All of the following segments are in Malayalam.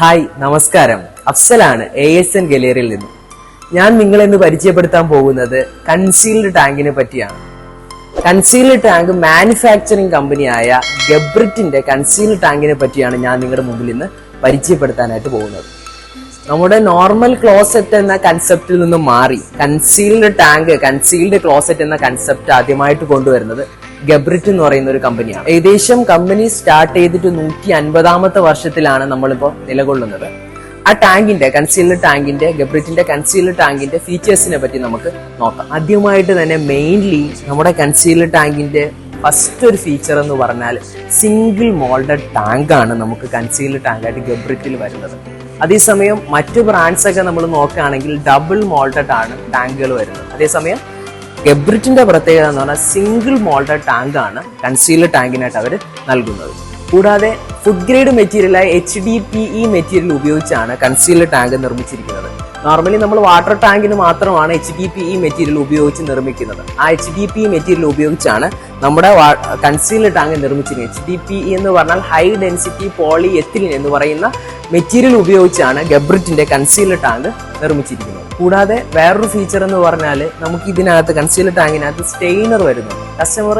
ഹായ് നമസ്കാരം. അഫ്സലാണ് എ എസ് എൻ ഗലേറിയിൽ നിന്നും. ഞാൻ നിങ്ങളെ ഇന്ന് പരിചയപ്പെടുത്താൻ പോകുന്നത് കൺസീൽഡ് ടാങ്കിനെ പറ്റിയാണ്. കൺസീൽഡ് ടാങ്ക് മാനുഫാക്ചറിംഗ് കമ്പനിയായ ഗബ്രിറ്റിന്റെ കൺസീൽഡ് ടാങ്കിനെ പറ്റിയാണ് ഞാൻ നിങ്ങളുടെ മുമ്പിൽ ഇന്ന് പരിചയപ്പെടുത്താനായിട്ട് പോകുന്നത്. നമ്മുടെ നോർമൽ ക്ലോസറ്റ് എന്ന കൺസെപ്റ്റിൽ നിന്നും മാറി കൺസീൽഡ് ടാങ്ക് കൺസീൽഡ് ക്ലോസറ്റ് എന്ന കൺസെപ്റ്റ് ആദ്യമായിട്ട് കൊണ്ടുവരുന്നത് ഗബ്രിറ്റ് എന്ന് പറയുന്ന ഒരു കമ്പനിയാണ് ഏകദേശം കമ്പനി സ്റ്റാർട്ട് ചെയ്തിട്ട് നൂറ്റി അൻപതാമത്തെ വർഷത്തിലാണ് നമ്മളിപ്പോൾ നിലകൊള്ളുന്നത്. ആ ടാങ്കിന്റെ കൺസീൽഡ് ടാങ്കിന്റെ ഗബ്രിറ്റിന്റെ കൺസീൽഡ് ടാങ്കിന്റെ ഫീച്ചേഴ്സിനെ പറ്റി നമുക്ക് നോക്കാം. ആദ്യമായിട്ട് തന്നെ മെയിൻലി നമ്മുടെ കൺസീൽഡ് ടാങ്കിന്റെ ഫസ്റ്റ് ഒരു ഫീച്ചർ എന്ന് പറഞ്ഞാൽ സിംഗിൾ മോൾഡഡ് ടാങ്ക് ആണ് നമുക്ക് കൺസീൽഡ് ടാങ്കായിട്ട് ഗബ്രിറ്റിൽ വരുന്നത്. അതേസമയം മറ്റു ബ്രാൻഡ്സ് ഒക്കെ നമ്മൾ നോക്കുകയാണെങ്കിൽ ഡബിൾ മോൾഡഡ് ആണ് ടാങ്കുകൾ വരുന്നത്. അതേസമയം ഗബ്രിറ്റിന്റെ പ്രത്യേകത എന്ന് പറഞ്ഞാൽ സിംഗിൾ മോൾഡഡ് ടാങ്ക് ആണ് കൺസീൽഡ് ടാങ്കിനായിട്ട് അവർ നൽകുന്നത്. കൂടാതെ food grade മെറ്റീരിയലായ H D P E material ഉപയോഗിച്ചാണ് കൺസീൽഡ് ടാങ്ക് നിർമ്മിച്ചിരിക്കുന്നത്. നോർമലി നമ്മൾ വാട്ടർ ടാങ്കിന് മാത്രമാണ് H D P E material ഉപയോഗിച്ച് നിർമ്മിക്കുന്നത്. ആ എച്ച് ഡി പി മെറ്റീരിയൽ ഉപയോഗിച്ചാണ് നമ്മുടെ കൺസീൽഡ് ടാങ്ക് നിർമ്മിച്ചിരിക്കുന്നത്. എച്ച് ഡി പി ഇ എന്ന് പറഞ്ഞാൽ ഹൈ ഡെൻസിറ്റി പോളി എത്തിലിൻ എന്ന് പറയുന്ന മെറ്റീരിയൽ ഉപയോഗിച്ചാണ് ഗബ്രിറ്റിന്റെ കൺസീൽഡ് ടാങ്ക് നിർമ്മിച്ചിരിക്കുന്നത്. കൂടാതെ വേറൊരു ഫീച്ചർ എന്ന് പറഞ്ഞാൽ നമുക്ക് ഇതിനകത്ത് കൺസീലർ ടാങ്കിനകത്ത് സ്റ്റെയിനർ വരുന്നു. കസ്റ്റമർ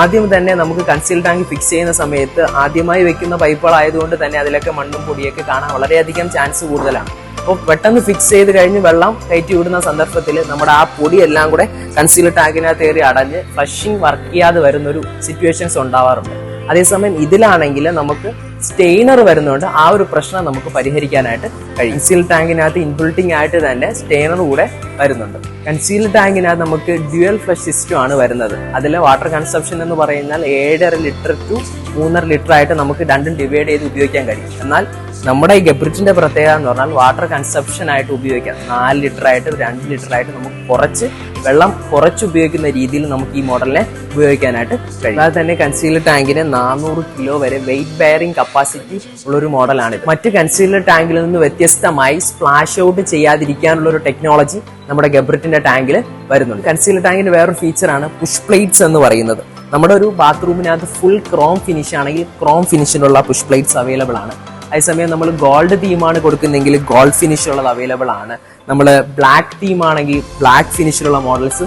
ആദ്യം തന്നെ നമുക്ക് കൺസീൽ ടാങ്ക് ഫിക്സ് ചെയ്യുന്ന സമയത്ത് ആദ്യമായി വെക്കുന്ന പൈപ്പുകളായതുകൊണ്ട് തന്നെ അതിലൊക്കെ മണ്ണും പൊടിയൊക്കെ കാണാൻ വളരെയധികം ചാൻസ് കൂടുതലാണ്. അപ്പോൾ പെട്ടെന്ന് ഫിക്സ് ചെയ്ത് കഴിഞ്ഞ് വെള്ളം കയറ്റി വിടുന്ന സന്ദർഭത്തിൽ നമ്മുടെ ആ പൊടി എല്ലാം കൂടെ കൺസീൽ ടാങ്കിനകത്ത് കയറി അടഞ്ഞ് ഫ്ലഷിങ് വർക്ക് ചെയ്യാതെ വരുന്നൊരു സിറ്റുവേഷൻസ് ഉണ്ടാവാറുണ്ട്. അതേസമയം ഇതിലാണെങ്കിൽ നമുക്ക് സ്റ്റെയിനർ വരുന്നതുകൊണ്ട് ആ ഒരു പ്രശ്നം നമുക്ക് പരിഹരിക്കാനായിട്ട് കഴിയും. കൺസീൽ ടാങ്കിനകത്ത് ഇൻബിൽട്ടിംഗ് ആയിട്ട് തന്നെ സ്റ്റെയിനർ കൂടെ വരുന്നുണ്ട്. കൺസീൽ ടാങ്കിനകത്ത് നമുക്ക് ഡ്യുവൽ ഫ്ലഷ് സിസ്റ്റം ആണ് വരുന്നത്. അതിൽ വാട്ടർ കൺസപ്ഷൻ എന്ന് പറയുന്നാൽ ഏഴര ലിറ്റർ ടു മൂന്നര ലിറ്റർ ആയിട്ട് നമുക്ക് രണ്ടും ഡിവൈഡ് ചെയ്ത് ഉപയോഗിക്കാൻ കഴിയും. എന്നാൽ നമ്മുടെ ഈ ഗബ്രിറ്റിന്റെ പ്രത്യേകത എന്ന് പറഞ്ഞാൽ വാട്ടർ കൺസപ്ഷൻ ആയിട്ട് ഉപയോഗിക്കാം. നാല് ലിറ്റർ ആയിട്ട് രണ്ട് ലിറ്റർ ആയിട്ട് നമുക്ക് കുറച്ച് വെള്ളം കുറച്ച് ഉപയോഗിക്കുന്ന രീതിയിൽ നമുക്ക് ഈ മോഡലിനെ ഉപയോഗിക്കാനായിട്ട് കഴിയും. അതായത് തന്നെ കൺസീലർ ടാങ്കിന് നാനൂറ് കിലോ വരെ വെയിറ്റ് ബെയറിംഗ് കപ്പാസിറ്റി ഉള്ള ഒരു മോഡലാണ് മറ്റ് കൺസീലർ ടാങ്കിൽ നിന്ന് വ്യത്യസ്തമായി സ്പ്ലാഷ് ഔട്ട് ചെയ്യാതിരിക്കാനുള്ള ഒരു ടെക്നോളജി നമ്മുടെ ഗബ്രിറ്റിന്റെ ടാങ്കിൽ വരുന്നുണ്ട്. കൺസീലർ ടാങ്കിന്റെ വേറൊരു ഫീച്ചറാണ് പുഷ് പ്ലേറ്റ്സ് എന്ന് പറയുന്നത്. നമ്മുടെ ഒരു ബാത്റൂമിനകത്ത് ഫുൾ ക്രോം ഫിനിഷ് ആണെങ്കിൽ ക്രോം ഫിനിഷിലുള്ള പുഷ് പ്ലേറ്റ്സ് അവൈലബിൾ ആണ്. അതേസമയം നമ്മൾ ഗോൾഡ് തീമാണ് കൊടുക്കുന്നെങ്കിൽ ഗോൾഡ് ഫിനിഷ് ഉള്ളത് അവൈലബിൾ ആണ്. നമ്മൾ ബ്ലാക്ക് തീം ആണെങ്കിൽ ബ്ലാക്ക് ഫിനിഷിലുള്ള മോഡൽസ്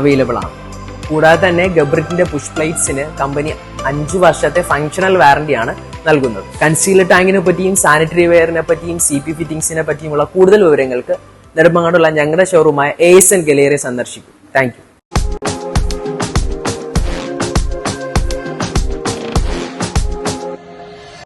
അവൈലബിൾ ആണ്. കൂടാതെ തന്നെ ഗബ്രിറ്റിന്റെ പുഷ് പ്ലേറ്റ്സിന് കമ്പനി അഞ്ച് വർഷത്തെ ഫങ്ഷണൽ വാറന്റിയാണ് നൽകുന്നത്. കൺസീലർ ടാങ്കിനെ പറ്റിയും സാനിറ്ററി വെയറിനെ പറ്റിയും സി പി ഫിറ്റിംഗ്സിനെ പറ്റിയുമുള്ള കൂടുതൽ വിവരങ്ങൾക്ക് നിർമ്മാണമുള്ള ഞങ്ങളുടെ ഷോറൂമായ എ എസ് എൻ ഗലേറിയ സന്ദർശിക്കും. താങ്ക്